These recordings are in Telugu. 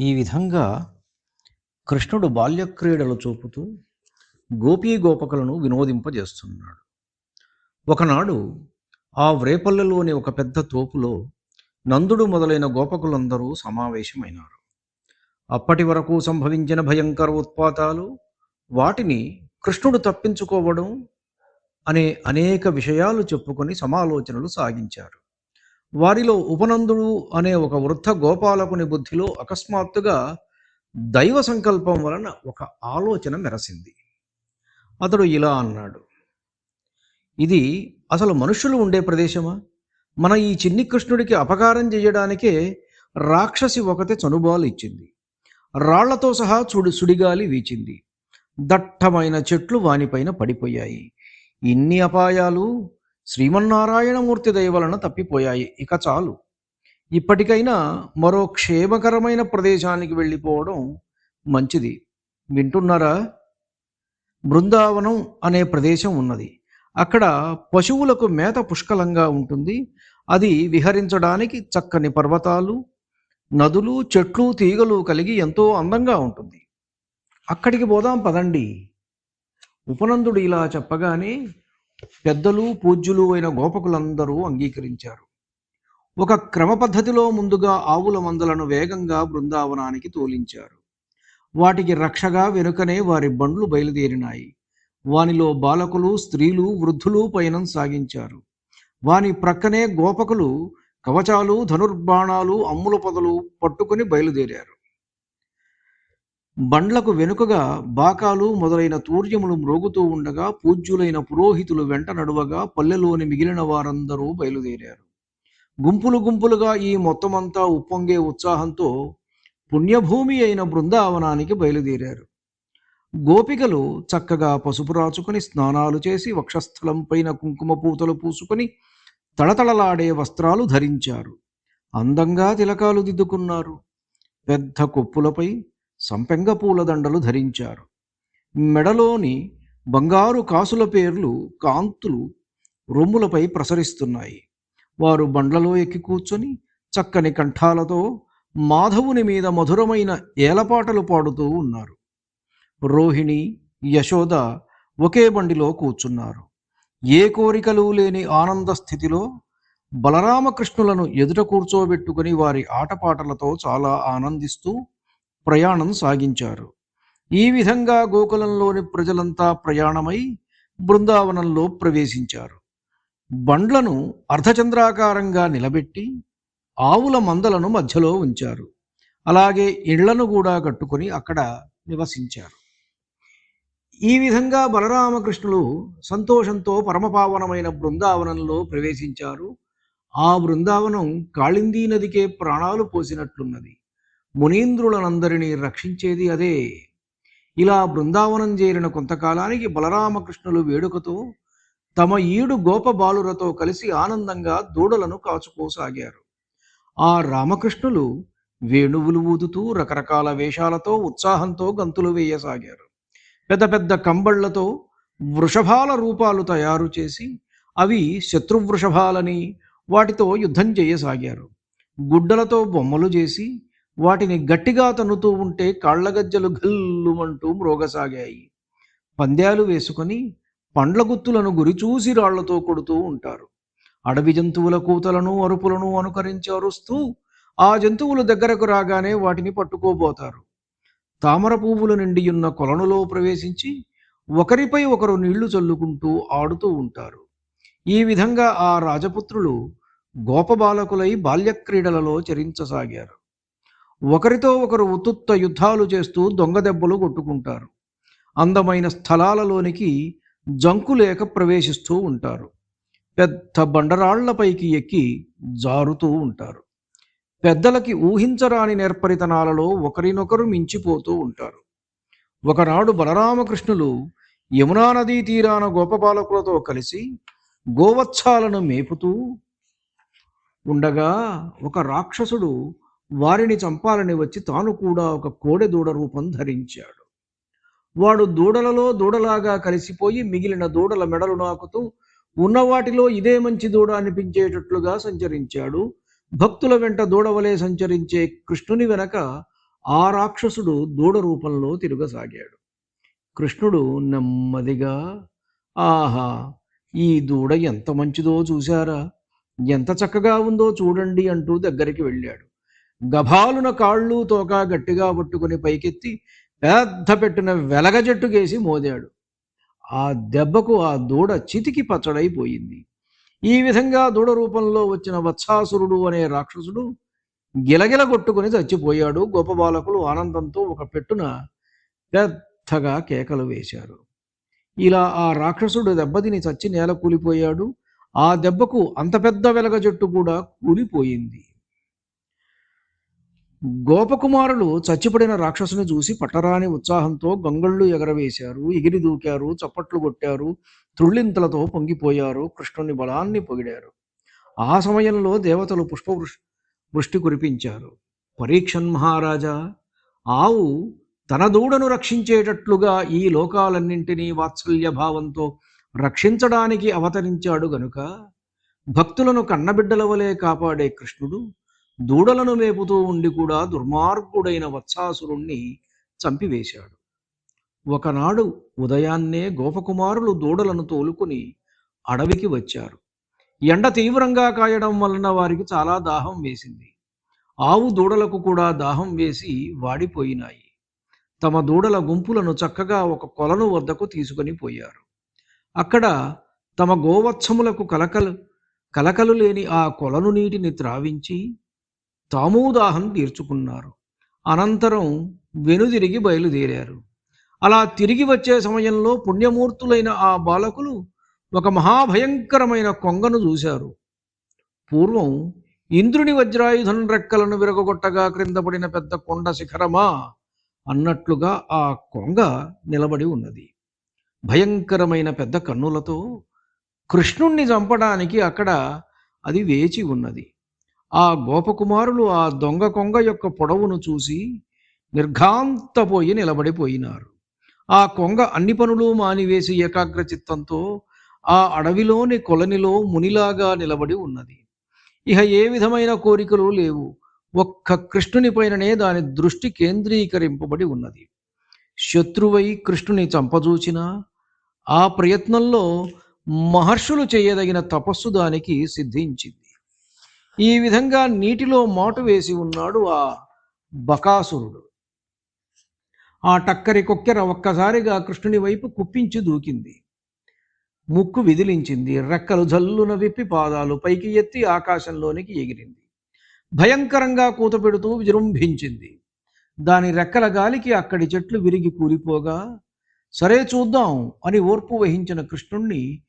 ఈ విధంగా కృష్ణుడు బాల్యక్రీడలు చూపుతూ గోపీ గోపకులను వినోదింపజేస్తున్నాడు. ఒకనాడు ఆ వ్రేపల్లెలోని ఒక పెద్ద తోపులో నందుడు మొదలైన గోపకులందరూ సమావేశమైనారు. అప్పటి వరకు సంభవించిన భయంకర ఉత్పాతాలు వాటిని కృష్ణుడు తప్పించుకోవడం అనే అనేక విషయాలు చెప్పుకొని సమాలోచనలు సాగించారు. వారిలో ఉపనందుడు అనే ఒక వృద్ధ గోపాలకుని బుద్ధిలో అకస్మాత్తుగా దైవ సంకల్పం వలన ఒక ఆలోచన మెరసింది. అతడు ఇలా అన్నాడు ఇది అసలు మనుషులు ఉండే ప్రదేశమా? మన ఈ చిన్ని కృష్ణుడికి అపకారం చేయడానికే రాక్షసి ఒకతే చనుబాలు ఇచ్చింది. రాళ్ళతో సహా చుడి సుడిగాలి వీచింది. దట్టమైన చెట్లు వానిపైన పడిపోయాయి. ఇన్ని అపాయాలు శ్రీమన్నారాయణమూర్తి దయవలన తప్పిపోయాయి. ఇక చాలు. ఇప్పటికైనా మరో క్షేమకరమైన ప్రదేశానికి వెళ్ళిపోవడం మంచిది. వింటున్నారా? బృందావనం అనే ప్రదేశం ఉన్నది. అక్కడ పశువులకు మేత పుష్కలంగా ఉంటుంది. అది విహరించడానికి చక్కని పర్వతాలు నదులు చెట్లు తీగలు కలిగి ఎంతో అందంగా ఉంటుంది. అక్కడికి పోదాం పదండి. ఉపనందుడు ఇలా చెప్పగానే పెద్దలు పూజ్యులు అయిన గోపకులందరూ అంగీకరించారు. ఒక క్రమ పద్ధతిలో ముందుగా ఆవుల మందలను వేగంగా బృందావనానికి తోలించారు. వాటికి రక్షగా వెనుకనే వారి బండ్లు బయలుదేరినాయి. వానిలో బాలకులు స్త్రీలు వృద్ధులు పయనం సాగించారు. వాని ప్రక్కనే గోపకులు కవచాలు ధనుర్బాణాలు అమ్ముల పొదలు పట్టుకుని బయలుదేరారు. బండ్లకు వెనుకగా బాకాలు మొదలైన తూర్యములు మ్రోగుతూ ఉండగా పూజ్యులైన పురోహితులు వెంట నడువగా పల్లెలోని మిగిలిన వారందరూ బయలుదేరారు. గుంపులు గుంపులుగా ఈ మొత్తమంతా ఉప్పొంగే ఉత్సాహంతో పుణ్యభూమి అయిన బృందావనానికి బయలుదేరారు. గోపికలు చక్కగా పసుపు రాచుకొని స్నానాలు చేసి వక్షస్థలం పైన కుంకుమ పూతలు పూసుకొని తళతళలాడే వస్త్రాలు ధరించారు. అందంగా తిలకాలు దిద్దుకున్నారు. పెద్ద కొప్పులపై సంపెంగ పూల దండలు ధరించారు. మెడలోని బంగారు కాసుల పేర్లు కాంతులు రొమ్ములపై ప్రసరిస్తున్నాయి. వారు బండ్లలో ఎక్కి కూర్చొని చక్కని కంఠాలతో మాధవుని మీద మధురమైన ఏలపాటలు పాడుతూ ఉన్నారు. రోహిణి యశోద ఒకే బండిలో కూర్చున్నారు. ఏ కోరికలు లేని ఆనంద స్థితిలో బలరామకృష్ణులను ఎదుట కూర్చోబెట్టుకుని వారి ఆటపాటలతో చాలా ఆనందిస్తూ ప్రయాణం సాగించారు. ఈ విధంగా గోకులంలోని ప్రజలంతా ప్రయాణమై బృందావనంలో ప్రవేశించారు. బండ్లను అర్ధచంద్రాకారంగా నిలబెట్టి ఆవుల మందలను మధ్యలో ఉంచారు. అలాగే ఇళ్ళను కూడా కట్టుకొని అక్కడ నివసించారు. ఈ విధంగా బలరామకృష్ణులు సంతోషంతో పరమపావనమైన బృందావనంలో ప్రవేశించారు. ఆ బృందావనం కాళిందీ నదికే ప్రాణాలు పోసినట్లున్నది. మునీంద్రులనందరినీ రక్షించేది అదే. ఇలా బృందావనం చేరిన కొంతకాలానికి బలరామకృష్ణులు వేడుకతో తమ ఈడు గోపబాలురతో కలిసి ఆనందంగా దూడలను కాచుకోసాగారు. ఆ రామకృష్ణులు వేణువులు ఊదుతూ రకరకాల వేషాలతో ఉత్సాహంతో గంతులు వేయసాగారు. పెద్ద పెద్ద కంబళ్ళతో వృషభాల రూపాలు తయారు చేసి అవి శత్రువృషభాలని వాటితో యుద్ధం చేయసాగారు. గుడ్డలతో బొమ్మలు చేసి వాటిని గట్టిగా తన్నుతూ ఉంటే కాళ్ళగజ్జలు గల్లుమంటూ మ్రోగసాగాయి. పందాలు వేసుకొని పండ్ల గుత్తులను గురిచూసి రాళ్ళతో కొడుతూ ఉంటారు. అడవి జంతువుల కూతలను అరుపులను అనుకరించి అరుస్తూ ఆ జంతువులు దగ్గరకు రాగానే వాటిని పట్టుకోబోతారు. తామర పువ్వుల ఉన్న కొలనులో ప్రవేశించి ఒకరిపై ఒకరు నీళ్ళు చల్లుకుంటూ ఆడుతూ ఉంటారు. ఈ విధంగా ఆ రాజపుత్రులు గోపబాలకులై బాల్యక్రీడలలో చరించసాగారు. ఒకరితో ఒకరు ఉత్తుత్త యుద్ధాలు చేస్తూ దొంగ దెబ్బలు కొట్టుకుంటారు. అందమైన స్థలాలలోనికి జంకులేక ప్రవేశిస్తూ ఉంటారు. పెద్ద బండరాళ్ళపైకి ఎక్కి జారుతూ ఉంటారు. పెద్దలకి ఊహించరాని నేర్పరితనాలలో ఒకరినొకరు మించిపోతూ ఉంటారు. ఒకనాడు బలరామకృష్ణులు యమునా నదీ తీరాన గోపపాలకులతో కలిసి గోవత్సాలను మేపుతూ ఉండగా ఒక రాక్షసుడు వారిని చంపాలని వచ్చి తాను కూడా ఒక కోడె దూడ రూపం ధరించాడు. వాడు దూడలలో దూడలాగా కలిసిపోయి మిగిలిన దూడల మెడలు నాకుతూ ఉన్న వాటిలో ఇదే మంచి దూడ అనిపించేటట్లుగా సంచరించాడు. భక్తుల వెంట దూడవలే సంచరించే కృష్ణుని వెనక ఆ రాక్షసుడు దూడ రూపంలో తిరగసాగాడు. కృష్ణుడు నెమ్మదిగా ఆహా ఈ దూడ ఎంత మంచిదో చూశారా? ఎంత చక్కగా ఉందో చూడండి అంటూ దగ్గరికి వెళ్ళాడు. గభాలున కాళ్ళు తోక గట్టిగా పట్టుకుని పైకెత్తి పెద్ద పెట్టిన వెలగ చెట్టుకేసి మోదాడు. ఆ దెబ్బకు ఆ దూడ చితికి పచ్చడైపోయింది. ఈ విధంగా దూడ రూపంలో వచ్చిన వత్సాసురుడు అనే రాక్షసుడు గిలగిల కొట్టుకుని చచ్చిపోయాడు. గొప్ప బాలకులు ఆనందంతో ఒక పెట్టున పెద్దగా కేకలు వేశారు. ఇలా ఆ రాక్షసుడు దెబ్బతిని చచ్చి నేల కూలిపోయాడు. ఆ దెబ్బకు అంత పెద్ద వెలగ చెట్టు కూడా కూలిపోయింది. గోపకుమారులు చచ్చిపడిన రాక్షసుని చూసి పట్టరాని ఉత్సాహంతో గంగళ్ళు ఎగరవేశారు ఎగిరి దూకారు చప్పట్లు కొట్టారు త్రుళ్ళింతలతో పొంగిపోయారు కృష్ణుని బలాన్ని పొగిడారు. ఆ సమయంలో దేవతలు పుష్ప వృష్టి కురిపించారు. పరీక్షన్ మహారాజా ఆవు తన దూడను రక్షించేటట్లుగా ఈ లోకాలన్నింటినీ వాత్సల్య భావంతో రక్షించడానికి అవతరించాడు గనుక భక్తులను కన్నబిడ్డల వలె కాపాడే కృష్ణుడు దూడలను మేపుతూ ఉండి కూడా దుర్మార్గుడైన వత్సాసురుణ్ణి చంపివేశాడు. ఒకనాడు ఉదయాన్నే గోపకుమారులు దూడలను తోలుకుని అడవికి వచ్చారు. ఎండ తీవ్రంగా కాయడం వలన వారికి చాలా దాహం వేసింది. ఆవు దూడలకు కూడా దాహం వేసి వాడిపోయినాయి. తమ దూడల గుంపులను చక్కగా ఒక కొలను వద్దకు తీసుకొని పోయారు. అక్కడ తమ గోవత్సములకు కలకలు కలకలు లేని ఆ కొలను నీటిని త్రావించి తాము దాహం తీర్చుకున్నారు. అనంతరం వెనుదిరిగి బయలుదేరారు. అలా తిరిగి వచ్చే సమయంలో పుణ్యమూర్తులైన ఆ బాలకులు ఒక మహాభయంకరమైన కొంగను చూశారు. పూర్వం ఇంద్రుని వజ్రాయుధం రెక్కలను విరగొట్టగా క్రింద పడిన పెద్ద కొండ శిఖరమా అన్నట్లుగా ఆ కొంగ నిలబడి ఉన్నది. భయంకరమైన పెద్ద కన్నులతో కృష్ణుణ్ణి చంపడానికి అక్కడ అది వేచి ఉన్నది. ఆ గోపకుమారులు ఆ దొంగ కొంగ యొక్క పొడవును చూసి నిర్ఘాంతపోయి నిలబడిపోయినారు. ఆ కొంగ అన్ని పనులు మానివేసి ఏకాగ్ర చిత్తంతో ఆ అడవిలోని కొలనిలో మునిలాగా నిలబడి ఉన్నది. ఇహ ఏ విధమైన కోరికలు లేవు. ఒక్క కృష్ణుని పైననే దాని దృష్టి కేంద్రీకరింపబడి ఉన్నది. శత్రువై కృష్ణుని చంపజూచిన ఆ ప్రయత్నంలో మహర్షులు చేయదగిన తపస్సు దానికి సిద్ధించింది. ఈ విధంగా నీటిలో మాటు వేసి ఉన్నాడు ఆ బకాసురుడు. ఆ టక్కరి కొక్కెర ఒక్కసారిగా కృష్ణుని వైపు కుప్పించి దూకింది. ముక్కు విదిలించింది. రెక్కలు జల్లున విప్పి పాదాలు పైకి ఎత్తి ఆకాశంలోనికి ఎగిరింది. భయంకరంగా కూత పెడుతూ విజృంభించింది. దాని రెక్కల గాలికి అక్కడి చెట్లు విరిగి కూలిపోగా సరే చూద్దాం అని ఓర్పు వహించిన కృష్ణుణ్ణి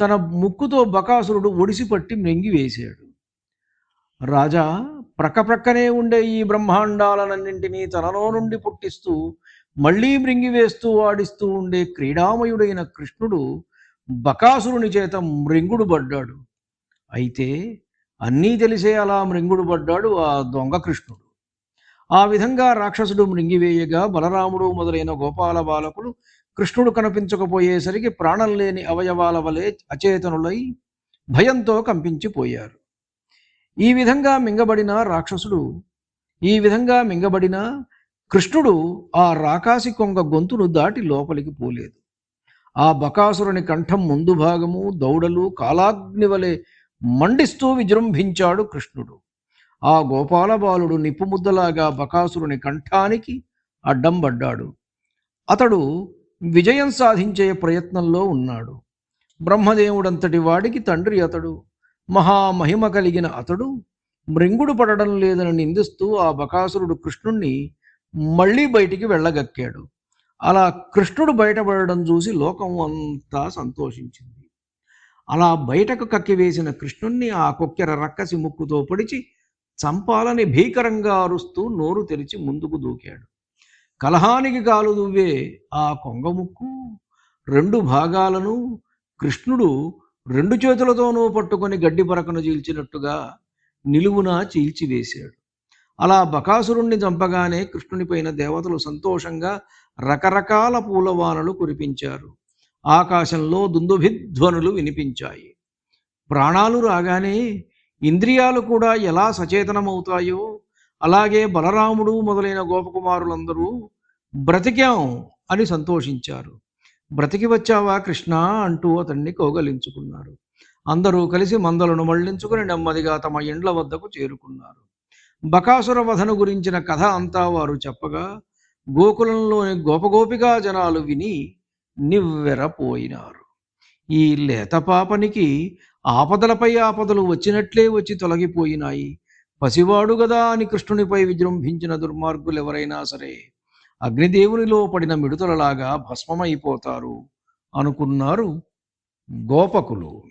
తన ముక్కుతో బకాసురుడు ఒడిసిపట్టి మృంగివేశాడు. రాజా ప్రక్కప్రక్కనే ఉండే ఈ బ్రహ్మాండాలనన్నింటినీ తనలో నుండి పుట్టిస్తూ మళ్ళీ మృంగివేస్తూ ఆడిస్తూ ఉండే క్రీడామయుడైన కృష్ణుడు బకాసురుని చేత మృంగుడు పడ్డాడు అయితే అన్నీ తెలిసే అలా మృంగుడు పడ్డాడు ఆ దొంగ కృష్ణుడు. ఆ విధంగా రాక్షసుడు మృంగివేయగా బలరాముడు మొదలైన గోపాల బాలకులు కృష్ణుడు కనిపించకపోయేసరికి ప్రాణం లేని అవయవాల వలె అచేతనులై భయంతో కంపించిపోయారు. ఈ విధంగా మింగబడిన రాక్షసుడు ఈ విధంగా మింగబడిన కృష్ణుడు ఆ రాకాసి కొంగ గొంతును దాటి లోపలికి పోలేదు. ఆ బకాసురుని కంఠం ముందు భాగము దౌడలు కాలాగ్ని వలె మండిస్తూ విజృంభించాడు కృష్ణుడు. ఆ గోపాల బాలుడు నిప్పుముద్దలాగా బకాసురుని కంఠానికి అడ్డం పడ్డాడు. అతడు విజయం సాధించే ప్రయత్నంలో ఉన్నాడు. బ్రహ్మదేవుడంతటి వాడికి తండ్రి అతడు. మహామహిమ కలిగిన అతడు మృంగుడు పడడం లేదని నిందిస్తూ ఆ బకాసురుడు కృష్ణుణ్ణి మళ్ళీ బయటికి వెళ్ళగక్కాడు. అలా కృష్ణుడు బయటపడడం చూసి లోకం అంతా సంతోషించింది. అలా బయటకు కక్కివేసిన కృష్ణుణ్ణి ఆ కుక్కెర రక్కసి ముక్కుతో పొడిచి చంపాలని భీకరంగా అరుస్తూ నోరు తెరిచి ముందుకు దూకాడు. కలహానికి కాలు దువ్వే ఆ కొంగముక్కు రెండు భాగాలను కృష్ణుడు రెండు చేతులతోనూ పట్టుకొని గడ్డి పరకను చీల్చినట్టుగా నిలువున చీల్చివేశాడు. అలా బకాసురుణ్ణి చంపగానే కృష్ణునిపైన దేవతలు సంతోషంగా రకరకాల పూలవానలు కురిపించారు. ఆకాశంలో దుందుభిధ్వనులు వినిపించాయి. ప్రాణాలు రాగానే ఇంద్రియాలు కూడా ఎలా సచేతనమవుతాయో అలాగే బలరాముడు మొదలైన గోపకుమారులందరూ బ్రతికాం అని సంతోషించారు. బ్రతికి వచ్చావా కృష్ణ? అంటూ అతన్ని కౌగలించుకున్నారు. అందరూ కలిసి మందలను మళ్ళించుకుని నెమ్మదిగా తమ ఇండ్ల వద్దకు చేరుకున్నారు. బకాసుర వధను గురించిన కథ అంతా వారు చెప్పగా గోకులంలోని గోపగోపిగా జనాలు విని నివ్వెరపోయినారు. ఈ లేత పాపనికి ఆపదలపై ఆపదలు వచ్చినట్లే వచ్చి తొలగిపోయినాయి. పసివాడు గదా అని కృష్ణునిపై విజృంభించిన దుర్మార్గులు ఎవరైనా సరే అగ్నిదేవునిలో పడిన మిడుతలలాగా భస్మమైపోతారు అనుకున్నారు గోపకులు.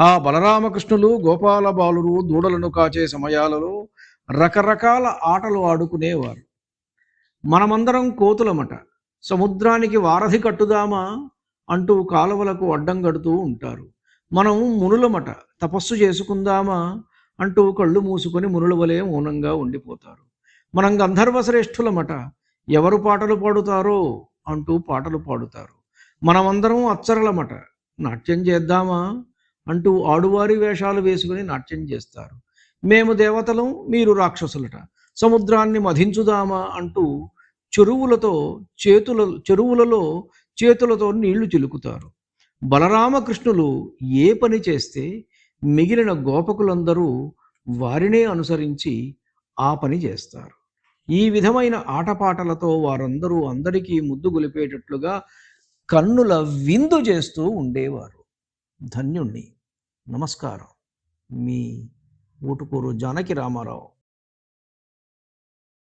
ఆ బలరామకృష్ణులు గోపాల బాలురు దూడలను కాచే సమయాలలో రకరకాల ఆటలు ఆడుకునేవారు. మనమందరం కోతులమట సముద్రానికి వారధి కట్టుదామా అంటూ కాలువలకు అడ్డం కడుతూ ఉంటారు. మనం మునులమట తపస్సు చేసుకుందామా అంటూ కళ్ళు మూసుకొని మునుల వలె మౌనంగా ఉండిపోతారు. మనం గంధర్వశ్రేష్ఠులమట ఎవరు పాటలు పాడుతారో అంటూ పాటలు పాడుతారు. మనమందరం అచ్చరలమట నాట్యం చేద్దామా అంటూ ఆడువారి వేషాలు వేసుకుని నాట్యం చేస్తారు. మేము దేవతలం మీరు రాక్షసులట సముద్రాన్ని మధించుదామా అంటూ చెరువులతో చేతుల చెరువులలో చేతులతో నీళ్ళు చిలుకుతారు. బలరామకృష్ణులు ఏ పని చేస్తే మిగిలిన గోపకులందరూ వారినే అనుసరించి ఆ పని చేస్తారు. ఈ విధమైన ఆటపాటలతో వారందరూ అందరికీ ముద్దు గొలిపేటట్లుగా కన్నుల విందు చేస్తూ ఉండేవారు. ధన్యుణ్ణి. నమస్కారం. మీ ఊటుకూరు జానకి రామారావు.